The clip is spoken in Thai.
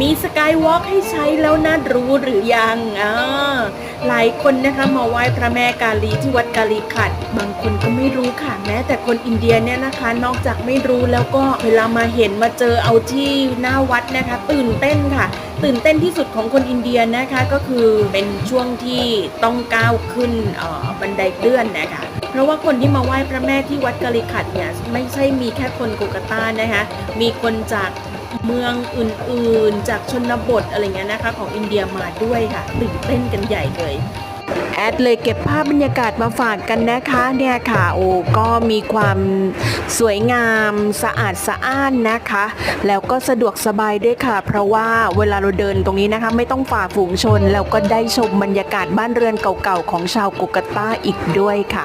มีสกายวอล์กให้ใช้แล้วนะรู้หรือยังอ่าหลายคนนะคะมาไหว้พระแม่กาลีที่วัดกาลีขัด บางคนก็ไม่รู้ค่ะแม้ แต่คนอินเดียเนี่ยนะคะ นอกจากไม่รู้แล้วก็เวลามาเห็นมาเจอเอาที่หน้าวัดนะคะ ตื่นเต้นค่ะ ตื่นเต้นที่สุดของคนอินเดียนะคะก็คือเป็นช่วงที่ต้องก้าวขึ้นบันไดเลื่อนนะคะเพราะว่าคนที่มาไหว้พระแม่ที่วัดกาลิขัดเนี่ยไม่ใช่มีแค่คนโกกาตานะคะ มีคนจาก เมืองอื่นๆ จากชนบทอะไรเงี้ยนะคะของอินเดียมาด้วยค่ะตื่นเต้นกันใหญ่เลยแอดเลยเก็บภาพบรรยากาศมาฝากกันนะคะเนี่ยค่ะโอ้ก็มีความสวยงามสะอาดสะอ้านนะคะ แล้วก็สะดวกสบายด้วยค่ะ เพราะว่าเวลาเราเดินตรงนี้นะคะ ไม่ต้องฝ่าฝูงชน แล้วก็ได้ชมบรรยากาศบ้านเรือนเก่าๆของชาวกุกตาอีกด้วยค่ะ